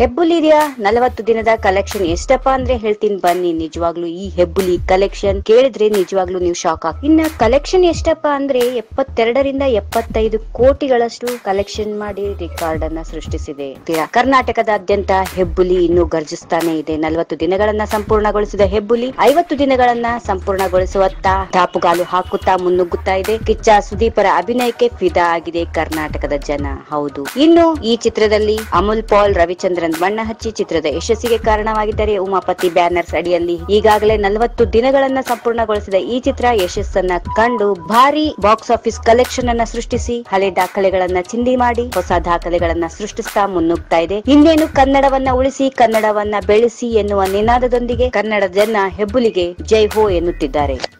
ಹೆಬ್ಬುಲಿಯ ನಲವತ್ತು ದಿನದ ಕಲೆಕ್ಷನ್ ಎಷ್ಟಪ್ಪ ಅಂದ್ರೆ ಹೇಳ್ತೀನಿ ಬನ್ನಿ. ನಿಜವಾಗ್ಲೂ ಈ ಹೆಬ್ಬುಲಿ ಕಲೆಕ್ಷನ್ ಕೇಳಿದ್ರೆ ನಿಜವಾಗ್ಲೂ ನೀವು ಶಾಕ್ ಆಗ್ ಇನ್ನ ಕಲೆಕ್ಷನ್ ಎಷ್ಟಪ್ಪ ಅಂದ್ರೆ ಎಪ್ಪತ್ತೆರಡರಿಂದ ಎಪ್ಪತ್ತೈದು ಕೋಟಿಗಳಷ್ಟು ಕಲೆಕ್ಷನ್ ಮಾಡಿ ರೆಕಾರ್ಡ್ ಅನ್ನ ಸೃಷ್ಟಿಸಿದೆ. ಕರ್ನಾಟಕದಾದ್ಯಂತ ಹೆಬ್ಬುಲಿ ಇನ್ನೂ ಗರ್ಜಿಸ್ತಾನೆ ಇದೆ. ನಲವತ್ತು ದಿನಗಳನ್ನ ಸಂಪೂರ್ಣಗೊಳಿಸಿದ ಹೆಬ್ಬುಲಿ ಐವತ್ತು ದಿನಗಳನ್ನ ಸಂಪೂರ್ಣಗೊಳಿಸುವತ್ತ ದಾಪುಗಾಲು ಹಾಕುತ್ತಾ ಮುನ್ನುಗ್ಗುತ್ತಾ ಇದೆ. ಕಿಚ್ಚ ಸುದೀಪರ ಅಭಿನಯಕ್ಕೆ ಫಿದಾ ಆಗಿದೆ ಕರ್ನಾಟಕದ ಜನ. ಹೌದು. ಇನ್ನು ಈ ಚಿತ್ರದಲ್ಲಿ ಅಮುಲ್ ಪಾಲ್ ರವಿಚಂದ್ರನ್ ಬಣ್ಣ ಹಚ್ಚಿ ಚಿತ್ರದ ಯಶಸ್ಸಿಗೆ ಕಾರಣವಾಗಿದ್ದಾರೆ ಉಮಾಪತಿ ಬ್ಯಾನರ್ಸ್ ಅಡಿಯಲ್ಲಿ ಈಗಾಗಲೇ ನಲವತ್ತು ದಿನಗಳನ್ನ ಸಂಪೂರ್ಣಗೊಳಿಸಿದ ಈ ಚಿತ್ರ ಯಶಸ್ಸನ್ನ ಕಂಡು ಭಾರಿ ಬಾಕ್ಸ್ ಆಫೀಸ್ ಕಲೆಕ್ಷನ್ ಅನ್ನ ಸೃಷ್ಟಿಸಿ ಹಳೆ ದಾಖಲೆಗಳನ್ನ ಚಿಂದಿ ಮಾಡಿ ಹೊಸ ದಾಖಲೆಗಳನ್ನ ಸೃಷ್ಟಿಸ್ತಾ ಮುನ್ನುಗ್ತಾ ಇದೆ. ಇನ್ನೇನು ಕನ್ನಡವನ್ನ ಉಳಿಸಿ, ಕನ್ನಡವನ್ನ ಬೆಳೆಸಿ ಎನ್ನುವ ನಿನಾದದೊಂದಿಗೆ ಕನ್ನಡ ಜನ ಹೆಬ್ಬುಲಿಗೆ ಜೈ ಹೋ ಎನ್ನುತ್ತಿದ್ದಾರೆ.